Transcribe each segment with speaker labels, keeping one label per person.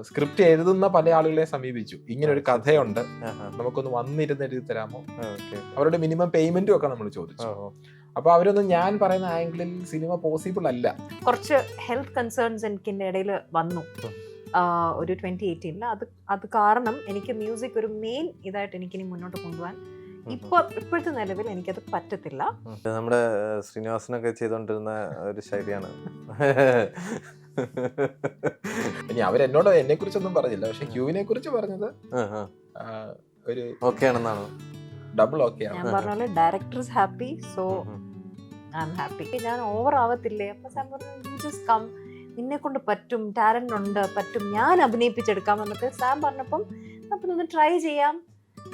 Speaker 1: Script എഴുതുന്ന പല ആളുകളെ സമീപിച്ചു. ഇങ്ങനെ ഒരു കഥയുണ്ട്. നമുക്കൊന്ന് വന്നിരുന്ന് എഴുതി തരാമോ? അവരുടെ മിനിമം പേയ്മെന്റും ഒക്കെ നമ്മൾ ചോദിച്ചു. അപ്പൊ അവരൊന്നും ഞാൻ പറയുന്ന ആംഗിളിൽ സിനിമ പോസിബിൾ അല്ല.
Speaker 2: കുറച്ച് ഹെൽത്ത് കൺസേൺസ് എനിക്ക് ഇടയിൽ വന്നു. ഒരു ട്വന്റി എയ്റ്റീനിൽ. അത് അത് കാരണം എനിക്ക് മ്യൂസിക് ഒരു മെയിൻ ഇതായിട്ട് എനിക്കിനി മുന്നോട്ട് കൊണ്ടുപോകാൻ. ഇപ്പൊ ഇപ്പോഴത്തെ നിലവിൽ എനിക്കത് പറ്റത്തില്ല.
Speaker 3: നമ്മുടെ ശ്രീനിവാസനൊക്കെ ചെയ്തോണ്ടിരുന്ന ഒരു ശൈലിയാണ്.
Speaker 1: ഇനി അവരെന്നോട് എന്നെ കുറിച്ചൊന്നും പറഞ്ഞില്ല. പക്ഷെ ക്യൂവിനെ കുറിച്ച് പറഞ്ഞത് ഒരു
Speaker 3: ഓക്കെ ആണെന്നാണ്
Speaker 1: ഡബിൾ ഓക്കെ ആണ്.
Speaker 2: ഞാൻ പറഞ്ഞ director director happy so. I happy ഞാൻ ഓവർ ആവത്തില്ലേ? അപ്പൊ സാം പറഞ്ഞു യു ജസ്റ്റ് കം നിന്നെ കൊണ്ട് പറ്റും ടാലന്റ് ഉണ്ട് പറ്റും. ഞാൻ അഭിനയിപ്പിച്ചെടുക്കാം എന്നൊക്കെ സാം പറഞ്ഞപ്പം അപ്പം ഒന്ന് ട്രൈ ചെയ്യാം.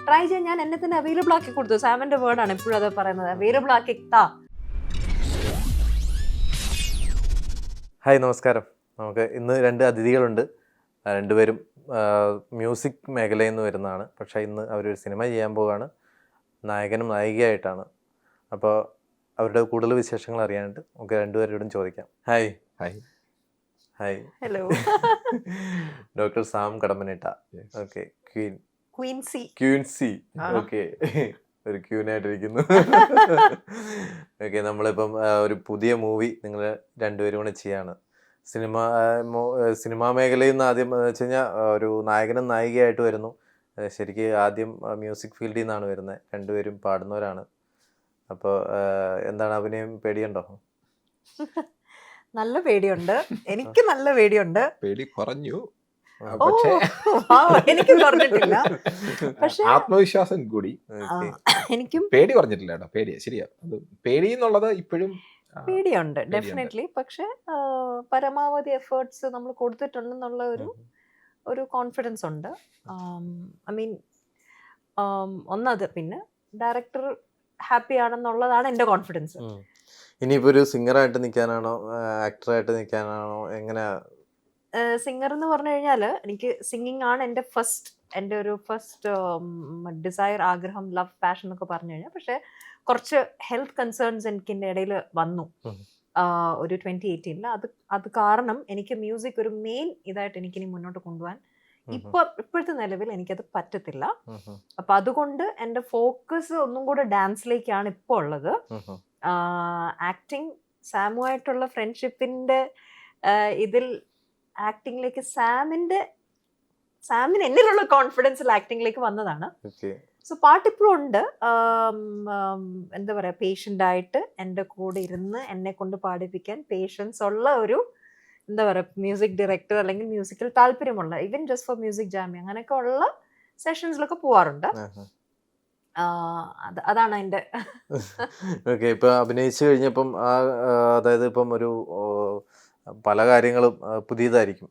Speaker 2: ട്രൈ ചെയ്യാൻ ഞാൻ എന്നെ തന്നെ അവൈലബിൾ ആക്കി കൊടുത്തു. സാമിന്റെ വേർഡാണ് എപ്പോഴും അത് പറയുന്നത്. അവൈലബിൾ ആക്കി താ
Speaker 3: ഹായ് നമസ്കാരം. നമുക്ക് ഇന്ന് രണ്ട് അതിഥികളുണ്ട്. രണ്ടുപേരും മ്യൂസിക് മേഖലയിൽ നിന്ന് വരുന്നതാണ്. പക്ഷേ ഇന്ന് അവരൊരു സിനിമ ചെയ്യാൻ പോവുകയാണ്. നായകനും നായികയായിട്ടാണ്. അപ്പോൾ അവരുടെ കൂടുതൽ വിശേഷങ്ങൾ അറിയാനായിട്ട് നമുക്ക് രണ്ടുപേരോടും ചോദിക്കാം. Hi.
Speaker 1: Hi.
Speaker 3: Hi.
Speaker 2: Hello
Speaker 3: doctor Sam കടമ്പനേട്ട. Okay. Queen.
Speaker 2: Queensy
Speaker 3: Queensy
Speaker 2: ആ.
Speaker 3: ഓക്കെ. ഒരു ക്യൂനായിട്ടിരിക്കുന്നു. ഓക്കെ നമ്മളിപ്പം ഒരു പുതിയ മൂവി നിങ്ങൾ രണ്ടുപേരും കൂടെ ചെയ്യാണ്. സിനിമ സിനിമാ മേഖലയിൽ നിന്ന് ആദ്യം എന്ന് വെച്ച് കഴിഞ്ഞാൽ ഒരു നായകനും നായികയായിട്ട് വരുന്നു. ശരിക്ക് ആദ്യം മ്യൂസിക് ഫീൽഡിൽ നിന്നാണ് വരുന്നത്. രണ്ടുപേരും പാടുന്നവരാണ്. അപ്പോൾ എന്താണ് അഭിനയം? പേടിയുണ്ടോ?
Speaker 2: നല്ല പേടിയുണ്ട്. എനിക്ക് നല്ല പേടിയുണ്ട്.
Speaker 1: പേടി കുറഞ്ഞു. പക്ഷേ
Speaker 2: എനിക്ക് പറഞ്ഞിട്ടില്ല. പക്ഷേ
Speaker 1: ആത്മവിശ്വാസം കൂടി.
Speaker 2: എനിക്കും
Speaker 1: പേടി പറഞ്ഞിട്ടില്ല കേട്ടോ പേടി ശരിയാ. അത് പേടി എന്നുള്ളത് ഇപ്പോഴും
Speaker 2: പേടിയുണ്ട്
Speaker 1: പേടിയുണ്ട്.
Speaker 2: ഡെഫിനറ്റ്ലി പക്ഷെ പരമാവധി എഫേർട്സ് നമ്മൾ കൊടുത്തിട്ടുണ്ടെന്നുള്ള ഒരു ഒരു കോൺഫിഡൻസ് ഉണ്ട്. ഐ മീൻ ഒന്നത് പിന്നെ ഡയറക്ടർ ഹാപ്പി ആണെന്നുള്ളതാണ് എന്റെ കോൺഫിഡൻസ്
Speaker 3: ഇനിയിപ്പോ ഒരു സിംഗറായിട്ട് നിൽക്കാനാണോ ആക്ടറായിട്ട് നിൽക്കാനാണോ എങ്ങനെ
Speaker 2: സിംഗർ എന്ന് പറഞ്ഞു കഴിഞ്ഞാൽ എനിക്ക് സിംഗിങ് ആണ് എന്റെ ഫസ്റ്റ് എന്റെ ഒരു ഫസ്റ്റ് ഡിസയർ ആഗ്രഹം ലവ് പാഷൻ എന്നൊക്കെ പറഞ്ഞു കഴിഞ്ഞാൽ. പക്ഷേ കുറച്ച് ഹെൽത്ത് കൺസേൺസ് എനിക്ക് എന്റെ ഇടയിൽ വന്നു. ഒരു ട്വന്റി എയ്റ്റീനിൽ അത് അത് കാരണം എനിക്ക് മ്യൂസിക് ഒരു മെയിൻ ഇതായിട്ട് എനിക്കിനി മുന്നോട്ട് കൊണ്ടുപോകാൻ ഇപ്പൊ ഇപ്പോഴത്തെ നിലവിൽ എനിക്കത് പറ്റത്തില്ല. അപ്പൊ അതുകൊണ്ട് എന്റെ ഫോക്കസ് ഒന്നും കൂടെ ഡാൻസിലേക്കാണ് ഇപ്പോൾ ഉള്ളത്. ആക്ടിങ് സാമുമായിട്ടുള്ള ഫ്രണ്ട്ഷിപ്പിന്റെ ഇതിൽ ആക്ടിങ്ങിലേക്ക് സാമിന്റെ സാമിന് എന്നിലുള്ള കോൺഫിഡൻസിൽ ആക്ടിങ്ങിലേക്ക് വന്നതാണ്. സോ പാട്ട് ഇപ്പോഴും ഉണ്ട് എന്താ പറയാ പേഷ്യന്റ് ആയിട്ട് എന്റെ കൂടെ ഇരുന്ന് എന്നെ കൊണ്ട് പാടിപ്പിക്കാൻ പേഷ്യൻസ് ഉള്ള ഒരു എന്താ പറയാ മ്യൂസിക് ഡയറക്ടർ അല്ലെങ്കിൽ മ്യൂസിക്കിൽ താല്പര്യമുള്ള ഇവൻ ജസ്റ്റ് ഫോർ മ്യൂസിക് ജാമി അങ്ങനെയൊക്കെ ഉള്ള സെഷൻസിലൊക്കെ പോവാറുണ്ട്. അതാണ് അതിന്റെ
Speaker 3: ഓക്കെ ഇപ്പൊ അഭിനയിച്ചു കഴിഞ്ഞപ്പം അതായത് ഇപ്പം ഒരു പല കാര്യങ്ങളും പുതിയതായിരിക്കും.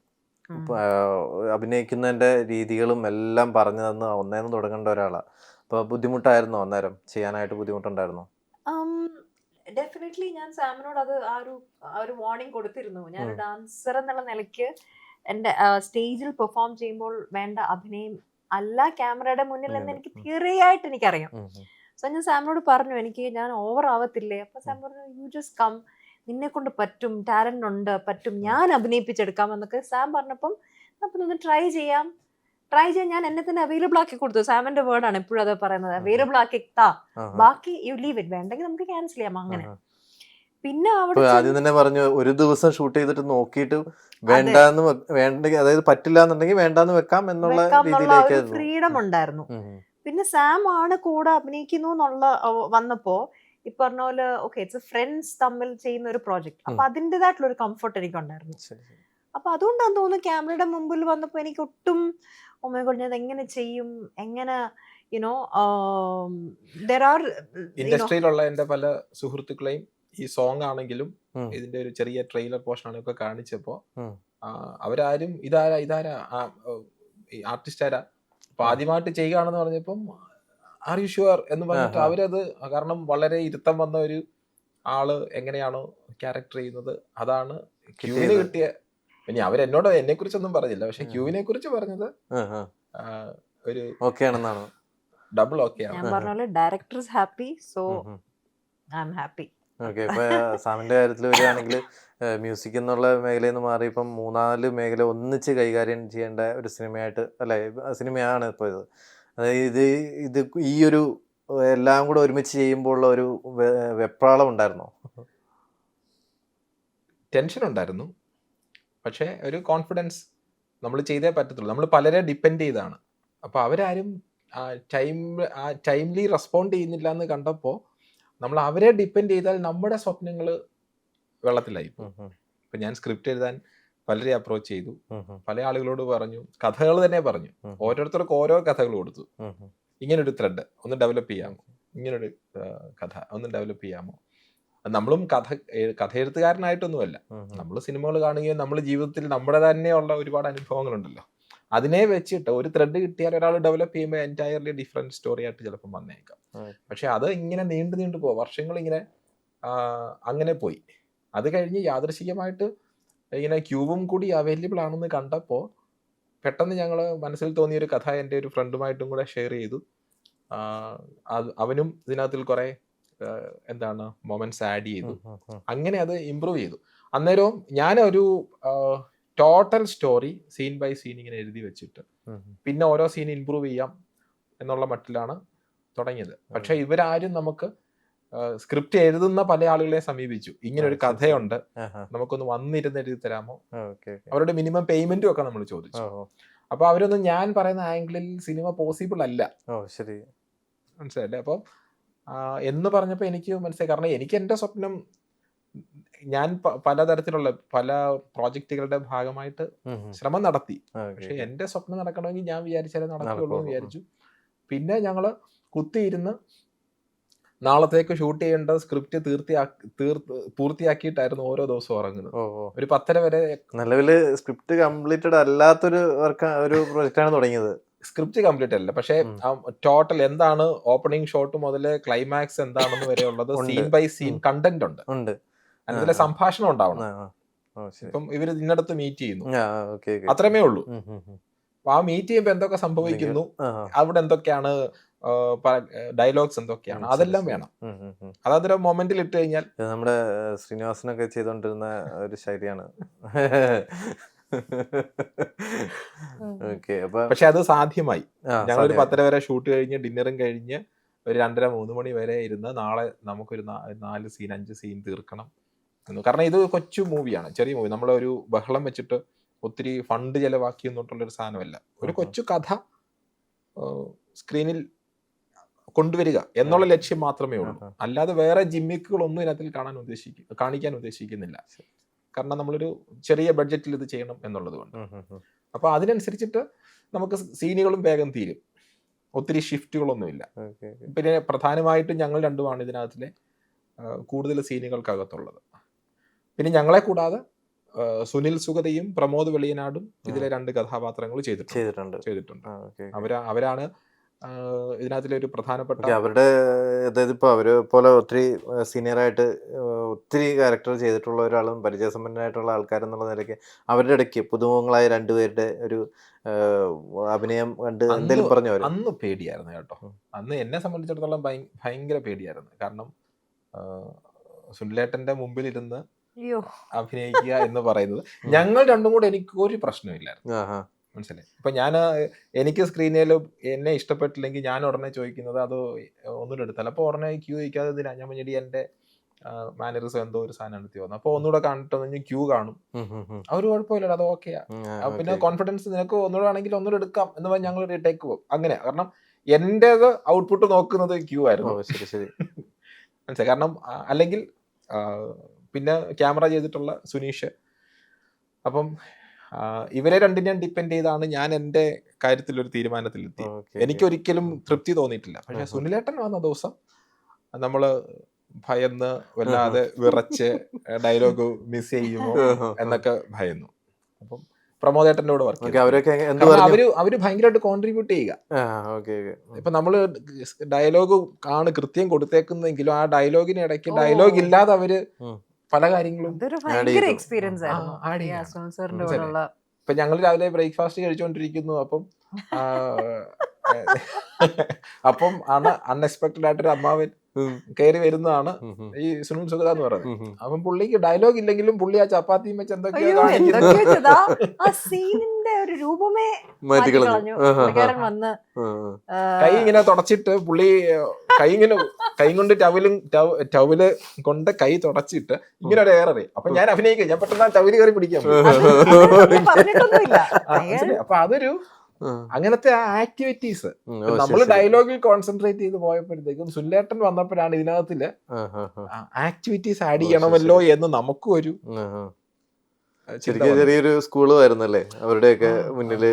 Speaker 3: അഭിനയിക്കുന്നതിന്റെ രീതികളും എല്ലാം പറഞ്ഞു തന്ന് ഒന്നേന്ന് തുടങ്ങേണ്ട ഒരാളാണ് അപ്പൊ ബുദ്ധിമുട്ടായിരുന്നോ അന്നേരം? ചെയ്യാനായിട്ട് ബുദ്ധിമുട്ടുണ്ടായിരുന്നോ?
Speaker 2: ഡെഫിനറ്റ്ലി ഞാൻ സാമിനോട് അത് ആ ഒരു ആ ഒരു വാർണിംഗ് കൊടുത്തിരുന്നു. ഞാൻ. ഡാൻസർ എന്നുള്ള നിലയ്ക്ക് എന്റെ സ്റ്റേജിൽ പെർഫോം ചെയ്യുമ്പോൾ വേണ്ട അഭിനയം അല്ല ക്യാമറയുടെ മുന്നിൽ എന്ന് എനിക്ക് തീറിയായിട്ട് എനിക്കറിയാം. സോ ഞാൻ സാമിനോട് പറഞ്ഞു എനിക്ക് ഞാൻ ഓവർ ആവത്തില്ലേ? അപ്പൊ സാം പറഞ്ഞു യു ജസ്റ്റ് കം നിന്നെ കൊണ്ട് പറ്റും ടാലന്റ് ഉണ്ട് പറ്റും ഞാൻ അഭിനയിപ്പിച്ചെടുക്കാം എന്നൊക്കെ സാം പറഞ്ഞപ്പം അപ്പം ഒന്ന് ട്രൈ ചെയ്യാം. ട്രൈ ചെയ്യാൻ ഞാൻ എന്നെ തന്നെ അവൈലബിൾ ആക്കി കൊടുത്തു. സാമിന്റെ വേർഡാണ് എപ്പോഴും അത് പറയുന്നത്. അവൈലബിൾ ആക്കി താ. ബാക്കി യു ലീവ് ഇറ്റ് വേണ്ടെങ്കിൽ നമുക്ക് ക്യാൻസൽ ചെയ്യാം അങ്ങനെ. പിന്നെ അവിടെ
Speaker 3: ആദ്യം തന്നെ പറഞ്ഞു ഒരു ദിവസം ഷൂട്ട് ചെയ്തിട്ട് നോക്കിയിട്ട് വേണ്ടെന്ന് വേണ്ട വേണ്ടെങ്കിൽ അതായത് പറ്റില്ല എന്നുണ്ടെങ്കിൽ വേണ്ടെന്ന് വെക്കാം എന്നുള്ള
Speaker 2: ഫ്രീഡം ഉണ്ടായിരുന്നു. പിന്നെ സാം ആണ് കൂടെ അഭിനയിക്കുന്നു എന്നുള്ള വന്നപ്പോ ഈ പറഞ്ഞ പോലെ ഓക്കെ ഇറ്റ്സ് ഫ്രണ്ട്സ് തമ്മിൽ ചെയ്യുന്ന ഒരു പ്രോജക്റ്റ് അപ്പൊ. അതിന്റെതായിട്ടുള്ള ഒരു കംഫർട്ട് എനിക്കുണ്ടായിരുന്നു. അപ്പൊ അതുകൊണ്ടാന്ന് തോന്നുന്നു ക്യാമറയുടെ മുമ്പിൽ വന്നപ്പോൾ എനിക്ക് ഒട്ടും ഒമ്മ ഞാൻ എങ്ങനെ ചെയ്യും? എങ്ങനെ യുനോ ദർ ആർ
Speaker 1: ഇൻഡസ്ട്രിയിലുള്ള എന്റെ പല സുഹൃത്തുക്കളെയും ഈ സോങ് ആണെങ്കിലും ഇതിന്റെ ഒരു ചെറിയ ട്രെയിലർ പോർഷൻ ആണെങ്കിലും ഒക്കെ കാണിച്ചപ്പോ അവരാരും ഇതാരാ ഇതാരാ ആർട്ടിസ്റ്റ് ആരാ? അപ്പൊ ആദ്യമായിട്ട് ചെയ്യുകയാണെന്ന് പറഞ്ഞപ്പം ആർ യു ഷുവർ എന്ന് പറഞ്ഞിട്ട് അവരത് കാരണം വളരെ ഇരുത്തം വന്ന ഒരു ആൾ എങ്ങനെയാണോ ക്യാരക്ടർ ചെയ്യുന്നത് അതാണ് ക്യൂവിന് കിട്ടിയ ഇനി അവരെന്നോട് എന്നെ കുറിച്ചൊന്നും പറഞ്ഞില്ല. പക്ഷെ. ക്യൂവിനെ കുറിച്ച് പറഞ്ഞത് ഒരു
Speaker 3: ഓക്കെ ആണെന്നാണ്
Speaker 1: ഡബിൾ ഓക്കെ ആണ്
Speaker 2: ഞാൻ പറഞ്ഞ പോലെ director happy so. I am happy
Speaker 3: okay ഇപ്പൊ സാമിന്റെ കാര്യത്തിൽ വരികയാണെങ്കിൽ മ്യൂസിക് എന്നുള്ള മേഖലയിൽ നിന്ന് മാറി ഇപ്പം മൂന്നാൽ മേഖല ഒന്നിച്ച് കൈകാര്യം ചെയ്യേണ്ട ഒരു സിനിമയായിട്ട് അല്ലെ സിനിമയാണ് ഇപ്പോൾ ഇത്. അതായത് ഇത് ഇത് ഈ ഒരു എല്ലാം കൂടെ ഒരുമിച്ച് ചെയ്യുമ്പോൾ ഉള്ള ഒരു വെപ്രാളം ഉണ്ടായിരുന്നോ?
Speaker 1: ടെൻഷൻ ഉണ്ടായിരുന്നു. പക്ഷേ ഒരു കോൺഫിഡൻസ് നമ്മൾ ചെയ്തേ പറ്റത്തുള്ളൂ. നമ്മൾ പലരെ ഡിപ്പെൻഡ് ചെയ്താണ്. അപ്പോൾ അവരാരും ടൈം ടൈംലി റെസ്പോണ്ട് ചെയ്യുന്നില്ല എന്ന് കണ്ടപ്പോൾ നമ്മൾ അവരെ ഡിപ്പെൻഡ് ചെയ്താൽ നമ്മുടെ സ്വപ്നങ്ങൾ വെള്ളത്തിലായി ഇപ്പം ഞാൻ സ്ക്രിപ്റ്റ് എഴുതാൻ പലരെ അപ്രോച്ച് ചെയ്തു. പല ആളുകളോട് പറഞ്ഞു. കഥകൾ തന്നെ പറഞ്ഞു. ഓരോരുത്തർക്കും ഓരോ കഥകൾ കൊടുത്തു.
Speaker 3: ഇങ്ങനെ ഒരു
Speaker 1: ഇങ്ങനൊരു ത്രെഡ് ഒന്ന് ഡെവലപ്പ് ചെയ്യാമോ? ഇങ്ങനൊരു കഥ ഒന്ന് ഡെവലപ്പ് ചെയ്യാമോ? നമ്മളും കഥ
Speaker 3: കഥയെഴുത്തുകാരനായിട്ടൊന്നുമല്ല.
Speaker 1: നമ്മൾ സിനിമകൾ കാണുകയും നമ്മൾ ജീവിതത്തിൽ നമ്മുടെ തന്നെയുള്ള ഒരുപാട് അനുഭവങ്ങളുണ്ടല്ലോ. അതിനെ വെച്ചിട്ട് ഒരു ത്രെഡ് കിട്ടിയാൽ ഒരാൾ ഡെവലപ്പ് ചെയ്യുമ്പോൾ എന്റയർലി ഡിഫറെന്റ് സ്റ്റോറി ആയിട്ട് ചിലപ്പോൾ വന്നേക്കാം. പക്ഷെ അത് ഇങ്ങനെ നീണ്ടു നീണ്ടു പോവാം. വർഷങ്ങൾ ഇങ്ങനെ അങ്ങനെ പോയി. അത് കഴിഞ്ഞ് യാദൃശികമായിട്ട് ഇങ്ങനെ ക്യൂബും കൂടി അവൈലബിൾ ആണെന്ന് കണ്ടപ്പോൾ പെട്ടെന്ന് ഞങ്ങൾ മനസ്സിൽ തോന്നിയ ഒരു കഥ എന്റെ ഒരു ഫ്രണ്ടുമായിട്ടും കൂടെ ഷെയർ ചെയ്തു. അവനും ഇതിനകത്തിൽ കുറേ എന്താണ് മൊമെന്റ്സ് ആഡ് ചെയ്തു. അങ്ങനെ അത് ഇമ്പ്രൂവ് ചെയ്തു. അന്നേരവും ഞാനൊരു total story scene by scene ഇങ്ങനെ എഴുതി വെച്ചിട്ട്. പിന്നെ ഓരോ സീൻ ഇമ്പ്രൂവ് ചെയ്യാം എന്നുള്ള മട്ടിലാണ് തുടങ്ങിയത്. പക്ഷെ ഇവരാരും നമുക്ക് സ്ക്രിപ്റ്റ് എഴുതുന്ന പല ആളുകളെ സമീപിച്ചു. ഇങ്ങനെ ഒരു. കഥയുണ്ട്. നമുക്കൊന്ന് വന്നിരുന്ന് എഴുതി തരാമോ? അവരുടെ മിനിമം പേയ്മെന്റും ഒക്കെ നമ്മൾ ചോദിച്ചു. അപ്പൊ അവരൊന്നും ഞാൻ പറയുന്ന ആംഗിളിൽ സിനിമ പോസിബിൾ അല്ല.
Speaker 3: ശരി.
Speaker 1: മനസ്സിലല്ലേ അപ്പം എന്ന് പറഞ്ഞപ്പോൾ എനിക്ക് മനസ്സിലായി. കാരണം എനിക്ക് എന്റെ സ്വപ്നം ഞാൻ പലതരത്തിലുള്ള പല പ്രോജക്റ്റുകളുടെ ഭാഗമായിട്ട്. ശ്രമം നടത്തി. പക്ഷെ
Speaker 3: എന്റെ
Speaker 1: എന്റെ സ്വപ്നം നടക്കണമെങ്കിൽ ഞാൻ വിചാരിച്ചാലേ നടക്കുകയുള്ളൂ
Speaker 3: നടക്കുള്ളൂ.
Speaker 1: എന്ന് വിചാരിച്ചു. പിന്നെ ഞങ്ങൾ കുത്തിയിരുന്ന് നാളത്തേക്ക് ഷൂട്ട് ചെയ്യേണ്ട സ്ക്രിപ്റ്റ് പൂർത്തിയാക്കിയിട്ടായിരുന്നു ഓരോ ദിവസവും ഉറങ്ങുന്നത്
Speaker 3: ഓ
Speaker 1: ഒരു പത്തര വരെ
Speaker 3: നിലവിൽ സ്ക്രിപ്റ്റ് കംപ്ലീറ്റഡ് അല്ലാത്തൊരു വർക്ക് ഒരു ആണ് തുടങ്ങിയത്.
Speaker 1: സ്ക്രിപ്റ്റ് കംപ്ലീറ്റ് അല്ല. പക്ഷേ. ടോട്ടൽ എന്താണ് ഓപ്പണിംഗ് ഷോട്ട് മുതൽ ക്ലൈമാക്സ് എന്താണെന്ന് വരെ ഉള്ളത് സീൻ ബൈ സീൻ കണ്ടന്റ് ഉണ്ട്.
Speaker 3: ഉണ്ട്.
Speaker 1: അതിലെ സംഭാഷണം ഉണ്ടാവണം. ഇപ്പം ഇവർ ഇന്നടത്ത് മീറ്റ് ചെയ്യുന്നു. അത്രമേ ഉള്ളൂ. ആ മീറ്റ് ചെയ്യുമ്പോൾ എന്തൊക്കെ സംഭവിക്കുന്നു. അവിടെ എന്തൊക്കെയാണ് ഡയലോഗ്സ് എന്തൊക്കെയാണ്? അതെല്ലാം വേണം. അതൊരു മൊമെന്റിൽ ഇട്ട് കഴിഞ്ഞാൽ
Speaker 3: നമ്മുടെ ശ്രീനിവാസനൊക്കെ ചെയ്തോണ്ടിരുന്ന ഒരു ശൈലിയാണ്.
Speaker 1: പക്ഷെ അത് സാധ്യമായി.
Speaker 3: ഞങ്ങളൊരു
Speaker 1: ഞങ്ങൾ ഒരു പത്തര വരെ ഷൂട്ട് കഴിഞ്ഞ് ഡിന്നറും കഴിഞ്ഞ് ഒരു രണ്ടര മൂന്ന് മണി വരെ ഇരുന്ന് നാളെ നമുക്കൊരു നാല് സീൻ അഞ്ച് സീൻ തീർക്കണം എന്ന്. കാരണം ഇത് കൊച്ചു മൂവിയാണ് ചെറിയ മൂവി നമ്മളെ ഒരു ബഹളം വെച്ചിട്ട് ഒത്തിരി ഫണ്ട് ചെലവാക്കി എന്നിട്ടുള്ള ഒരു സാധനമല്ല ഒരു കൊച്ചു കഥ സ്ക്രീനിൽ കൊണ്ടുവരിക എന്നുള്ള ലക്ഷ്യം മാത്രമേ ഉള്ളൂ. അല്ലാതെ വേറെ ജിമ്മിക്കുകളൊന്നും ഇതിനകത്തിൽ കാണാൻ ഉദ്ദേശിക്കും കാണിക്കാൻ ഉദ്ദേശിക്കുന്നില്ല. കാരണം നമ്മളൊരു ചെറിയ ബഡ്ജറ്റിൽ ഇത് ചെയ്യണം എന്നുള്ളത് കൊണ്ട്. അപ്പോൾ അതിനനുസരിച്ചിട്ട് നമുക്ക് സീനുകളും വേഗം തീരും. ഒത്തിരി ഷിഫ്റ്റുകളൊന്നുമില്ല. പിന്നെ പ്രധാനമായിട്ടും ഞങ്ങൾ രണ്ടുമാണ് ഇതിനകത്തിലെ കൂടുതൽ സീനുകൾക്കകത്തുള്ളത്. പിന്നെ ഞങ്ങളെ കൂടാതെ സുനിൽ സുഗതയും പ്രമോദ് വെളിയനാടും ഇതിലെ രണ്ട് കഥാപാത്രങ്ങൾ ചെയ്തിട്ടുണ്ട്.
Speaker 3: ചെയ്തിട്ടുണ്ട്.
Speaker 1: അവരാ അവരാണ് ആ, ഇതിനകത്തിലെ ഒരു പ്രധാനപ്പെട്ട
Speaker 3: ഓക്കെ, അവരുടെ അതായത് ഇപ്പൊ അവർ പോലെ ഒത്തിരി സീനിയറായിട്ട് ഒത്തിരി ക്യാരക്ടർ ചെയ്തിട്ടുള്ള ഒരാളും പരിചയസമ്പന്നനായിട്ടുള്ള ആൾക്കാരെന്നുള്ള നിലയ്ക്ക് അവരുടെ ഇടയ്ക്ക് പുതുമുഖങ്ങളായ രണ്ടുപേരുടെ ഒരു അഭിനയം കണ്ട് എന്തെങ്കിലും പറഞ്ഞു
Speaker 1: അന്ന് പേടിയായിരുന്നു കേട്ടോ. അന്ന് എന്നെ സംബന്ധിച്ചിടത്തോളം ഭയങ്കര പേടിയായിരുന്നു. കാരണം സുനിലേട്ടന്റെ മുമ്പിലിരുന്ന്
Speaker 2: അയ്യോ.
Speaker 1: അഭിനയിക്കുക എന്ന് പറയുന്നത് ഞങ്ങൾ രണ്ടും കൂടെ എനിക്ക് ഒരു പ്രശ്നമില്ലായിരുന്നു
Speaker 3: ആഹാ.
Speaker 1: മനസ്സിലായി. ഇപ്പൊ ഞാൻ എനിക്ക് സ്ക്രീനിൽ എന്നെ ഇഷ്ടപ്പെട്ടില്ലെങ്കിൽ ഞാൻ ഉടനെ ചോദിക്കുന്നത് അത് ഒന്നുകൂടെ എടുത്താൽ അപ്പോൾ ഉടനെ ക്യൂ ചോദിക്കാതെ ഇതിന്. ഞാൻ വേണ്ടി എന്റെ മാനറിസം എന്തോ ഒരു സാധനം എടുത്തി വന്നു. അപ്പോൾ ഒന്നുകൂടെ കണ്ടിട്ട് ക്യൂ കാണും. അവർ കുഴപ്പമില്ല അത് ഓക്കെയാ പിന്നെ കോൺഫിഡൻസ് നിനക്ക് ഒന്നുകൂടെ ആണെങ്കിൽ ഒന്നുകൂടെ എടുക്കാം എന്ന് പറഞ്ഞ് ഞങ്ങൾ റീടേക്ക് പോകും. അങ്ങനെ. കാരണം എന്റേത് ഔട്ട്പുട്ട് നോക്കുന്നത് ക്യൂ ആയിരുന്നു.
Speaker 3: ശരി ശരി.
Speaker 1: മനസ്സിലായി? കാരണം അല്ലെങ്കിൽ പിന്നെ ക്യാമറ ചെയ്തിട്ടുള്ള സുനീഷ്. അപ്പം ഇവരെ രണ്ടിനെയും ഡിപ്പെൻഡ് ചെയ്താണ് ഞാൻ എന്റെ കാര്യത്തിൽ ഒരു തീരുമാനത്തിലെത്തി.
Speaker 3: ഓക്കെ,
Speaker 1: എനിക്ക് ഒരിക്കലും തൃപ്തി തോന്നിയിട്ടില്ല. പക്ഷെ. സുനിലേട്ടൻ വന്ന ദിവസം നമ്മൾ ഭയന്ന് വല്ലാതെ വിറച്ച് ഡയലോഗ് മിസ് ചെയ്യുമോ. എന്നൊക്കെ ഭയന്നു. അപ്പം പ്രമോദേട്ടന്റെ കൂടെ വർക്ക് അവർ അവർ ഭയങ്കരമായിട്ട് കോൺട്രിബ്യൂട്ട് ചെയ്യുക. ഇപ്പൊ നമ്മൾ ഡയലോഗ് ആണ് കൃത്യം കൊടുത്തേക്കുന്നെങ്കിലും ആ ഡയലോഗിന് ഇടയ്ക്ക് ഡയലോഗ് ഇല്ലാതെ
Speaker 3: അവർ.
Speaker 1: പല കാര്യങ്ങളും
Speaker 2: എക്സ്പീരിയൻസ് ആയിരുന്നു.
Speaker 1: ഇപ്പൊ ഞങ്ങൾ രാവിലെ ബ്രേക്ക്ഫാസ്റ്റ് കഴിച്ചുകൊണ്ടിരിക്കുന്നു അപ്പം അപ്പം ആണ് അൺഎക്സ്പെക്ടഡ് ആയിട്ടൊരു അമ്മാവൻ. കയറി വരുന്നതാണ്. ഈ സുനിൽ സുഗത എന്ന് പറയുന്നത്. അപ്പം പുള്ളിക്ക് ഡയലോഗ് ഇല്ലെങ്കിലും പുള്ളി ആ ചപ്പാത്തിയും വെച്ച് എന്തൊക്കെയോ
Speaker 2: വന്ന്
Speaker 1: കൈ ഇങ്ങനെ തുടച്ചിട്ട് പുള്ളി കൈ ഇങ്ങനെ കൈ കൊണ്ട് ടവലും ടവൽ കൊണ്ട് കൈ തുടച്ചിട്ട് ഇങ്ങനെ ഒരു ഏറെ അപ്പൊ ഞാൻ അഭിനയിക്കാം ഞാൻ പെട്ടെന്ന് ആ ടവൽ കയറി പിടിക്കാം? അപ്പൊ അതൊരു. അങ്ങനത്തെ ആ ആക്ടിവിറ്റീസ് നമ്മൾ ഡയലോഗിൽ കോൺസെൻട്രേറ്റ് ചെയ്ത് പോയപ്പോഴത്തേക്കും സുല്ലേട്ടൻ വന്നപ്പോഴാണ്
Speaker 3: ഇതിനകത്തിൽ.
Speaker 1: ആക്ടിവിറ്റീസ് ആഡ് ചെയ്യണമല്ലോ എന്ന് നമുക്കും ഒരു
Speaker 3: ശരിക്കും ചെറിയൊരു സ്കൂൾ ആയിരുന്നല്ലേ അവരുടെയൊക്കെ
Speaker 1: മുന്നിൽ.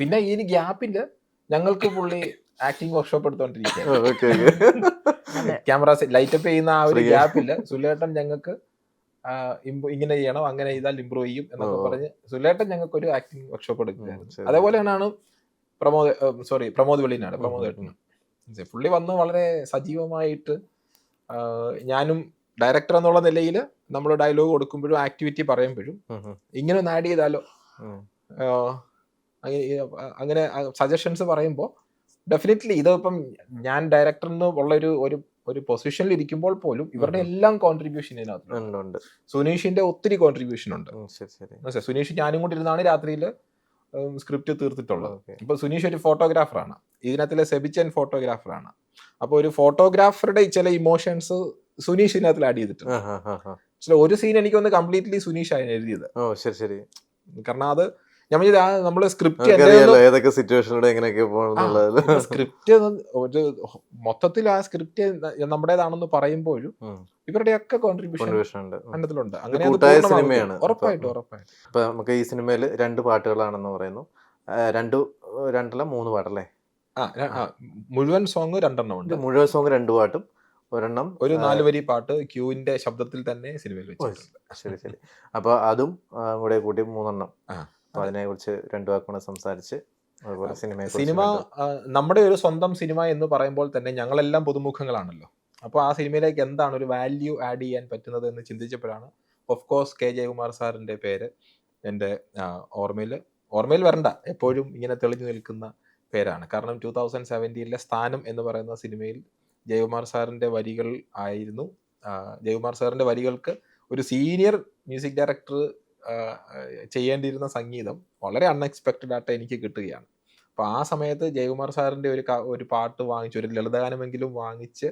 Speaker 1: പിന്നെ ഈ ഗ്യാപ്പിൽ ഞങ്ങൾക്ക് പുള്ളി ആക്ടിങ് വർക്ക്ഷോപ്പ് എടുത്തോണ്ടിരിക്കുക. ക്യാമറ ലൈറ്റപ്പ് ചെയ്യുന്ന ആ ഒരു. ഗ്യാപ്പിൽ സുല്ലേട്ടൻ ഞങ്ങൾക്ക് ഇങ്ങനെ ചെയ്യണം അങ്ങനെ ചെയ്താൽ ഇമ്പ്രൂവ് ചെയ്യും എന്നൊക്കെ പറഞ്ഞ് സുലേട്ടൻ ഞങ്ങൾക്ക് ഒരു ആക്ടിങ് വർക്ക്ഷോപ്പ് എടുക്കുകയായിരുന്നു
Speaker 3: അതേപോലെയാണ്
Speaker 1: അതേപോലെ തന്നെയാണ് പ്രമോദ് സോറി പ്രമോദ് വെളിനാട് പ്രമോദ് ഏട്ടനും. പുള്ളി വന്ന് വളരെ സജീവമായിട്ട് ഞാനും ഡയറക്ടർ എന്നുള്ള നിലയിൽ നമ്മൾ ഡയലോഗ് കൊടുക്കുമ്പോഴും ആക്ടിവിറ്റി പറയുമ്പോഴും ഇങ്ങനെ ഒന്ന് ആഡ് ചെയ്താലോ? അങ്ങനെ അങ്ങനെ സജഷൻസ് പറയുമ്പോൾ ഡെഫിനറ്റ്ലി ഇതിപ്പം ഞാൻ ഡയറക്ടർ എന്ന് ഉള്ള ഒരു ഒരു ഒരു പൊസിഷനിൽ ഇരിക്കുമ്പോൾ പോലും ഇവരുടെ എല്ലാം കോൺട്രിബ്യൂഷൻ ഇതിനകത്ത്
Speaker 3: ഉണ്ട് ഉണ്ട്.
Speaker 1: സുനീഷിന്റെ ഒത്തിരി കോൺട്രിബ്യൂഷൻ ഉണ്ട്. സുനീഷ് ഞാനും കൂടി ഇരുന്നാണ് രാത്രിയിൽ സ്ക്രിപ്റ്റ് തീർത്തിട്ടുള്ളത്. ഇപ്പൊ സുനീഷ് ഒരു ഫോട്ടോഗ്രാഫറാണ് ഇതിനകത്തിലെ സെബിച്ചൻ ഫോട്ടോഗ്രാഫറാണ് അപ്പോൾ ഒരു ഫോട്ടോഗ്രാഫറുടെ ചില ഇമോഷൻസ് സുനീഷ് ഇതിനകത്തിൽ ആഡ് ചെയ്തിട്ടുണ്ട്. ഒരു സീൻ എനിക്ക് എനിക്കൊന്ന് കംപ്ലീറ്റ്ലി സുനീഷ് ആയിരുന്നു എഴുതിയത്. കാരണം അത് ഞാൻ നമ്മൾ സ്ക്രിപ്റ്റ്
Speaker 3: ഏതൊക്കെ സിറ്റുവേഷനിലൂടെ എങ്ങനെയൊക്കെ പോകണമെന്നുള്ളത്
Speaker 1: സ്ക്രിപ്റ്റ് ഒരു മൊത്തത്തിൽ ആ സ്ക്രിപ്റ്റ് നമ്മുടേതാണെന്ന് പറയുമ്പോഴും
Speaker 3: ഇവരുടെ
Speaker 1: ഇവരുടെയൊക്കെ കോൺട്രിബ്യൂഷൻ
Speaker 3: ഉണ്ട്. കൂട്ടായ സിനിമയാണ്.
Speaker 1: ഉറപ്പായിട്ടും ഉറപ്പായിട്ടും.
Speaker 3: ഇപ്പൊ നമുക്ക് ഈ സിനിമയിൽ രണ്ട് പാട്ടുകളാണെന്ന് പറയുന്നു. രണ്ടു രണ്ട് രണ്ടല്ല മൂന്ന് പാട്ടല്ലേ?
Speaker 1: ആ, മുഴുവൻ സോങ് രണ്ടെണ്ണം ഉണ്ട്.
Speaker 3: മുഴുവൻ സോങ് രണ്ട് പാട്ടും ഒരെണ്ണം
Speaker 1: ഒരു
Speaker 3: ആ,
Speaker 1: നാല് വരി പാട്ട് ക്യൂവിന്റെ ശബ്ദത്തിൽ തന്നെ സിനിമയിൽ വെച്ചിട്ടുണ്ട്.
Speaker 3: ശരി ശരി. അപ്പൊ അതും ആ, കൂടെ കൂട്ടി മൂന്നെണ്ണം.
Speaker 1: ആ.
Speaker 3: അപ്പൊ അതിനെ കുറിച്ച് രണ്ടു വാക്കുകൂടെ സംസാരിച്ച് അതുപോലെ
Speaker 1: സിനിമ സിനിമ നമ്മുടെ ഒരു സ്വന്തം സിനിമ എന്ന് പറയുമ്പോൾ തന്നെ ഞങ്ങളെല്ലാം പുതുമുഖങ്ങളാണല്ലോ. അപ്പോൾ ആ സിനിമയിലേക്ക് എന്താണ് ഒരു വാല്യൂ ആഡ് ചെയ്യാൻ പറ്റുന്നത് എന്ന് ചിന്തിച്ചപ്പോഴാണ് ഓഫ് കോഴ്സ് കെ ജയകുമാർ സാറിന്റെ പേര് എന്റെ ഓർമ്മയിൽ. ഓർമ്മയിൽ വരണ്ട എപ്പോഴും ഇങ്ങനെ തെളിഞ്ഞു നിൽക്കുന്ന പേരാണ്. കാരണം ടൂ തൗസൻഡ് സെവന്റീനിലെ സ്ഥാനം എന്ന് പറയുന്ന സിനിമയിൽ ജയകുമാർ സാറിന്റെ വരികൾ ആയിരുന്നു. ജയകുമാർ സാറിന്റെ വരികൾക്ക് ഒരു സീനിയർ മ്യൂസിക് ഡയറക്ടർ ചെയ്യേണ്ടിയിരുന്ന സംഗീതം വളരെ അൺഎക്സ്പെക്റ്റഡ് ആയിട്ട് എനിക്ക് കിട്ടുകയാണ്. അപ്പോൾ ആ സമയത്ത് ജയകുമാർ സാറിന്റെ ഒരു ഒരു പാട്ട് വാങ്ങിച്ച് ഒരു ലളിതഗാനമെങ്കിലും വാങ്ങിച്ച്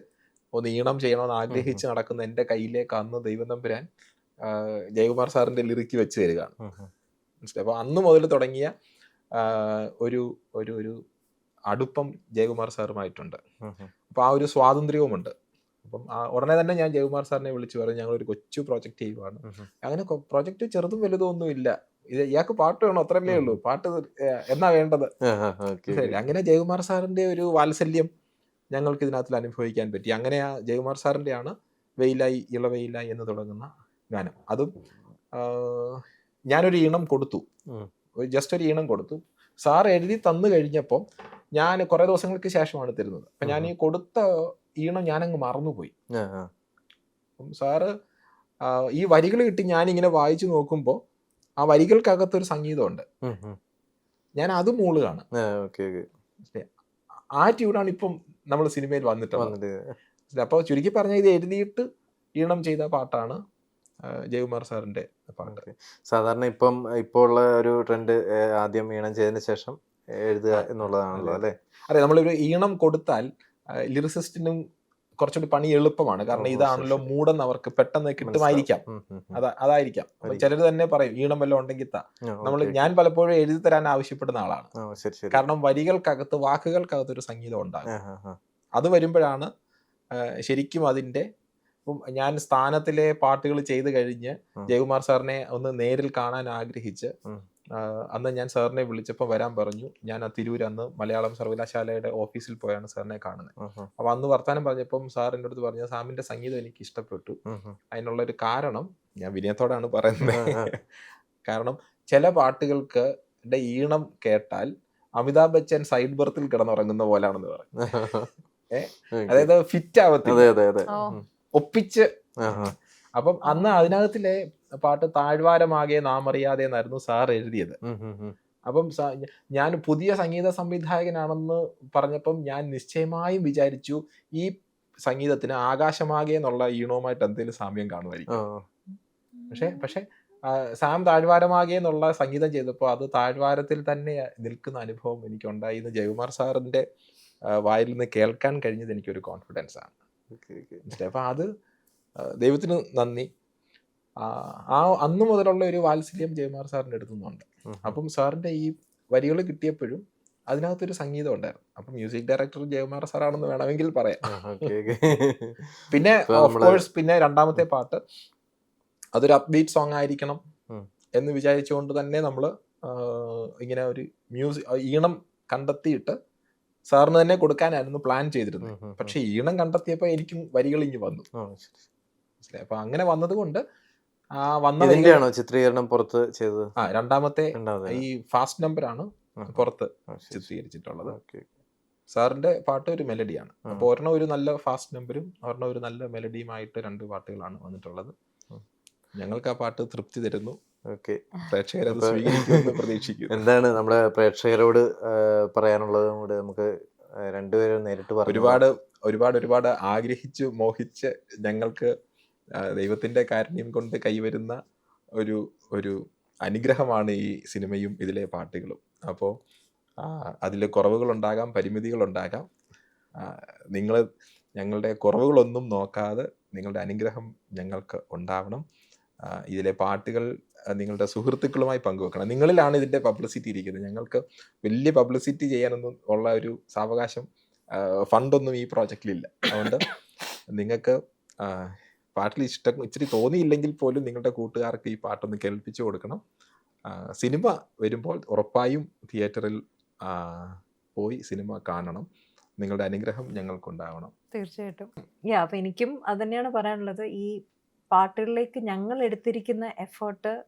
Speaker 1: ഒന്ന് ഈണം ചെയ്യണമെന്ന് ആഗ്രഹിച്ച് നടക്കുന്ന എന്റെ കയ്യിലേക്ക് അന്ന് ദൈവം തമ്പുരാൻ ജയകുമാർ സാറിന്റെ ലിറിക്ക് വെച്ച് തരികയാണ്. മനസ്സിലായി? അപ്പോൾ അന്ന് മുതൽ തുടങ്ങിയ ഒരു ഒരു ഒരു അടുപ്പം ജയകുമാർ സാറുമായിട്ടുണ്ട്. അപ്പോൾ ആ ഒരു സ്വാതന്ത്ര്യവുമുണ്ട്. അപ്പം ഉടനെ തന്നെ ഞാൻ ജയകുമാർ സാറിനെ വിളിച്ചു പറഞ്ഞു ഞങ്ങൾ ഒരു കൊച്ചു പ്രോജക്റ്റ് ചെയ്യുവാണ്. അങ്ങനെ പ്രോജക്റ്റ് ചെറുതും വലുതും ഒന്നും ഇല്ല. ഇത് ഇയാൾക്ക് പാട്ട് വേണം അത്രല്ലേ ഉള്ളൂ. പാട്ട് എന്നാ വേണ്ടത്. അങ്ങനെ ജയകുമാർ സാറിന്റെ ഒരു വാത്സല്യം ഞങ്ങൾക്ക് ഇതിനകത്തിൽ അനുഭവിക്കാൻ പറ്റി. അങ്ങനെ ആ ജയകുമാർ സാറിന്റെ ആണ് വെയിലായി ഇളവെയിലായി എന്ന് തുടങ്ങുന്ന ഗാനം. അതും ഞാനൊരു ഈണം കൊടുത്തു. ജസ്റ്റ് ഒരു ഈണം കൊടുത്തു. സാർ എഴുതി തന്നു കഴിഞ്ഞപ്പം ഞാൻ കുറെ ദിവസങ്ങൾക്ക് ശേഷമാണ് തരുന്നത്. അപ്പൊ ഞാൻ ഈ കൊടുത്ത ഈണം ഞാനങ്ങ് മറന്നുപോയി. അപ്പം സാറ് ഈ വരികൾ കിട്ടി ഞാനിങ്ങനെ വായിച്ചു നോക്കുമ്പോൾ ആ വരികൾക്കകത്തൊരു സംഗീതമുണ്ട്. ഞാൻ അത് മൂളുകയാണ്.
Speaker 3: ആ,
Speaker 1: ട്യൂണാണ് ഇപ്പം നമ്മൾ സിനിമയിൽ വന്നിട്ടുള്ളത്.
Speaker 3: വന്നിട്ട്.
Speaker 1: അപ്പോൾ ചുരുക്കി പറഞ്ഞാൽ ഇത് എഴുതിയിട്ട് ഈണം ചെയ്ത പാട്ടാണ് ജയകുമാർ സാറിന്റെ പാട്ട്.
Speaker 3: സാധാരണ ഇപ്പം ഇപ്പോൾ ഉള്ള ഒരു ട്രെൻഡ് ആദ്യം ഈണം ചെയ്തതിന് ശേഷം എഴുതുക എന്നുള്ളതാണല്ലോ അല്ലെ?
Speaker 1: അതെ നമ്മളൊരു ഈണം കൊടുത്താൽ ലിറിസിസ്റ്റിനും കുറച്ചുകൂടി പണി എളുപ്പമാണ്. കാരണം ഇതാണല്ലോ മൂടെന്ന് അവർക്ക് പെട്ടെന്ന് കിട്ടുമായിരിക്കാം. അതാ അതായിരിക്കാം. അപ്പൊ. ചിലർ തന്നെ പറയും ഈണം വല്ലതും ഉണ്ടെങ്കിൽ താ. നമ്മൾ ഞാൻ പലപ്പോഴും എഴുതി തരാൻ ആവശ്യപ്പെടുന്ന ആളാണ്. കാരണം വരികൾക്കകത്ത് വാക്കുകൾക്കകത്ത് ഒരു സംഗീതം ഉണ്ടാകും. അത് വരുമ്പോഴാണ് ശരിക്കും അതിന്റെ ഇപ്പം ഞാൻ സ്ഥാനത്തിലെ പാട്ടുകൾ ചെയ്ത് കഴിഞ്ഞ്. ജയകുമാർ സാറിനെ ഒന്ന് നേരിൽ കാണാൻ ആഗ്രഹിച്ച് അന്ന് ഞാൻ സാറിനെ വിളിച്ചപ്പോൾ വരാൻ പറഞ്ഞു. ഞാൻ ആ തിരൂർ അന്ന് മലയാളം സർവകലാശാലയുടെ ഓഫീസിൽ പോയാണ് സാറിനെ കാണുന്നത്. അപ്പൊ അന്ന് വർത്താനം പറഞ്ഞപ്പം സാർ എന്റെ അടുത്ത് പറഞ്ഞ സാമിന്റെ സംഗീതം എനിക്ക് ഇഷ്ടപ്പെട്ടു. അതിനുള്ള ഒരു കാരണം ഞാൻ വിനയത്തോടാണ് പറയുന്നത്. കാരണം ചില പാട്ടുകൾക്ക് ഈണം കേട്ടാൽ അമിതാഭ് ബച്ചൻ സൈഡ് ബർത്തിൽ കിടന്നുറങ്ങുന്ന പോലാണെന്ന് പറയും ഏ? അതായത് ഫിറ്റ്
Speaker 3: ആവത്തി
Speaker 1: ആവത്തില്ല
Speaker 3: അതെ. അതെ
Speaker 1: ഒപ്പിച്ച്. അപ്പം അന്ന് അതിനകത്തിലെ പാട്ട് താഴ്വാരമാകെ നാം അറിയാതെ എന്നായിരുന്നു സാർ എഴുതിയത്. അപ്പം ഞാൻ പുതിയ സംഗീത സംവിധായകനാണെന്ന് പറഞ്ഞപ്പം ഞാൻ നിശ്ചയമായും വിചാരിച്ചു ഈ സംഗീതത്തിന് ആകാശമാകെ എന്നുള്ള ഈണവുമായിട്ട് എന്തെങ്കിലും സാമ്യം കാണുമായിരിക്കും. പക്ഷെ പക്ഷെ സാം താഴ്വാരമാകെ എന്നുള്ള സംഗീതം ചെയ്തപ്പോൾ അത് താഴ്വാരത്തിൽ തന്നെ നിൽക്കുന്ന അനുഭവം എനിക്കുണ്ടായി എന്ന് ജയകുമാർ സാറിന്റെ വായിൽ നിന്ന് കേൾക്കാൻ കഴിഞ്ഞത് എനിക്കൊരു കോൺഫിഡൻസ് ആണ്. അപ്പൊ അത് ദൈവത്തിന് നന്ദി. ആ, അന്ന് മുതലുള്ള ഒരു വാത്സല്യം ജയമാർ സാറിന്റെ അടുത്തു നിന്നുണ്ട്. അപ്പം സാറിന്റെ ഈ വരികൾ കിട്ടിയപ്പോഴും അതിനകത്തൊരു സംഗീതം ഉണ്ടായിരുന്നു. അപ്പം മ്യൂസിക് ഡയറക്ടർ ജയകുമാർ സാറാണെന്ന് വേണമെങ്കിൽ പറയാം. പിന്നെ ഓഫ് കോഴ്സ് പിന്നെ രണ്ടാമത്തെ പാട്ട് അതൊരു അപ്ഡേറ്റ് സോങ് ആയിരിക്കണം എന്ന് വിചാരിച്ചുകൊണ്ട് തന്നെ നമ്മൾ ഇങ്ങനെ ഒരു മ്യൂസിക് ഈണം കണ്ടെത്തിയിട്ട് സാറിന് തന്നെ കൊടുക്കാനായിരുന്നു പ്ലാൻ ചെയ്തിരുന്നത്. പക്ഷെ ഈണം കണ്ടെത്തിയപ്പോൾ എനിക്കും വരികൾ ഇങ്ങ് വന്നു. മനസ്സിലായി? അപ്പൊ അങ്ങനെ വന്നത് കൊണ്ട് ആ വന്ന
Speaker 3: ഇതിന്റെയാണോ ചിത്രീകരണം പുറത്ത് ചെയ്തത്?
Speaker 1: ആ രണ്ടാമത്തെ ഈ ഫാസ്റ്റ് നമ്പർ ആണ് പുറത്ത് ചിത്രീകരിച്ചിട്ടുള്ളത്. സാറിന്റെ പാട്ട് ഒരു മെലഡിയാണ്.
Speaker 3: അപ്പൊ
Speaker 1: അപ്പോൾ ഒരെണ്ണം ഒരു നല്ല ഫാസ്റ്റ് നമ്പരും ഒരെണ്ണം ഒരു നല്ല മെലഡിയുമായിട്ട് രണ്ട് പാട്ടുകളാണ് വന്നിട്ടുള്ളത്. ഞങ്ങൾക്ക് ആ പാട്ട് തൃപ്തി തരുന്നു. പ്രേക്ഷകരത് സ്വീകരിക്കുമെന്ന് പ്രതീക്ഷിക്കുന്നു.
Speaker 3: എന്താണ് നമ്മുടെ പ്രേക്ഷകരോട് പറയാനുള്ളത് കൂടെ നമുക്ക് രണ്ടുപേരും നേരിട്ട്
Speaker 1: ഒരുപാട് ഒരുപാട് ഒരുപാട് ആഗ്രഹിച്ച് മോഹിച്ച് ഞങ്ങൾക്ക് ദൈവത്തിന്റെ കാരുണ്യം കൊണ്ട് കൈവരുന്ന ഒരു ഒരു അനുഗ്രഹമാണ് ഈ സിനിമയും ഇതിലെ പാട്ടുകളും. അപ്പോൾ അതിൽ കുറവുകളുണ്ടാകാം പരിമിതികളുണ്ടാകാം. നിങ്ങൾ ഞങ്ങളുടെ കുറവുകളൊന്നും നോക്കാതെ നിങ്ങളുടെ അനുഗ്രഹം ഞങ്ങൾക്ക് ഉണ്ടാവണം. ഇതിലെ പാട്ടുകൾ നിങ്ങളുടെ സുഹൃത്തുക്കളുമായി പങ്കുവെക്കണം. നിങ്ങളിലാണ് ഇതിന്റെ പബ്ലിസിറ്റി ഇരിക്കുന്നത്. ഞങ്ങൾക്ക് വലിയ പബ്ലിസിറ്റി ചെയ്യാനൊന്നും ഉള്ള ഒരു സാവകാശം ഫണ്ടൊന്നും ഈ പ്രോജക്റ്റിലില്ല. അതുകൊണ്ട് നിങ്ങൾക്ക് പാട്ടിൽ ഇഷ്ടം ഇച്ചിരി തോന്നിയില്ലെങ്കിൽ പോലും നിങ്ങളുടെ കൂട്ടുകാർക്ക് ഈ പാട്ടൊന്ന് കേൾപ്പിച്ചു കൊടുക്കണം. സിനിമ വരുമ്പോൾ ഉറപ്പായും തിയേറ്ററിൽ പോയി സിനിമ കാണണം. നിങ്ങളുടെ അനുഗ്രഹം ഞങ്ങൾക്കുണ്ടാവണം.
Speaker 2: തീർച്ചയായിട്ടും. അപ്പൊ എനിക്കും അത് തന്നെയാണ് പറയാനുള്ളത്. ഈ പാട്ടുകളിലേക്ക് ഞങ്ങൾ എടുത്തിരിക്കുന്ന effort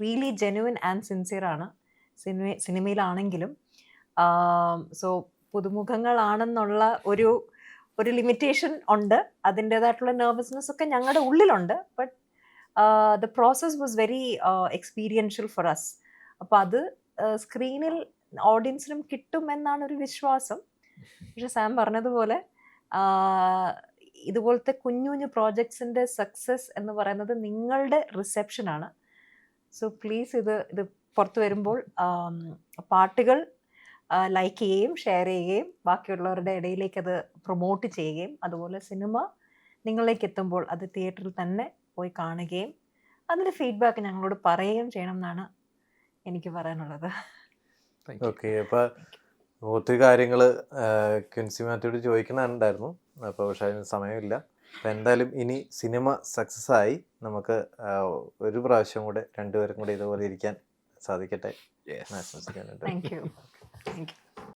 Speaker 2: really genuine and sincere ആണ്. സിനിമ സിനിമയിലാണെങ്കിലും സോ പുതുമുഖങ്ങളാണെന്നുള്ള ഒരു ഒരു ലിമിറ്റേഷൻ ഉണ്ട്. അതിന്റെതായിട്ടുള്ള നെർവസ്നെസ് ഒക്കെ ഞങ്ങളുടെ ഉള്ളിലുണ്ട്. But the process was very experiential for us അപ്പോൾ അത് സ്ക്രീനിൽ ഓഡിയൻസിനും കിട്ടും എന്നാണ് ഒരു വിശ്വാസം. പക്ഷെ സാം പറഞ്ഞതുപോലെ ഇതുപോലത്തെ കുഞ്ഞു കുഞ്ഞു പ്രോജക്ട്സിന്റെ സക്സസ് എന്ന് പറയുന്നത് നിങ്ങളുടെ റിസെപ്ഷനാണ് സോ പ്ലീസ് ഇത് ഇത് പുറത്തു വരുമ്പോൾ ആം, പാട്ടുകൾ ലൈക്ക് ചെയ്യുകയും ഷെയർ ചെയ്യുകയും ബാക്കിയുള്ളവരുടെ ഇടയിലേക്ക് അത് പ്രൊമോട്ട് ചെയ്യുകയും അതുപോലെ സിനിമ നിങ്ങളിലേക്ക് എത്തുമ്പോൾ അത് തിയേറ്ററിൽ തന്നെ പോയി കാണുകയും അതിന്റെ ഫീഡ്ബാക്ക് ഞങ്ങളോട് പറയുകയും ചെയ്യണം എന്നാണ് എനിക്ക് പറയാനുള്ളത്.
Speaker 3: ഓക്കെ അപ്പോൾ ഒത്തിരി കാര്യങ്ങൾ ക്വിൻസി മാത്യോട് ചോദിക്കണുണ്ടായിരുന്നു അപ്പോൾ പക്ഷെ അതിന് സമയമില്ല. അപ്പം എന്തായാലും ഇനി സിനിമ സക്സസ് ആയി നമുക്ക് ഒരു പ്രാവശ്യം കൂടെ രണ്ടുപേരും കൂടെ ഇതുപോലെ ഇരിക്കാൻ സാധിക്കട്ടെ ആശംസിക്കാനുണ്ട്
Speaker 2: Thank you.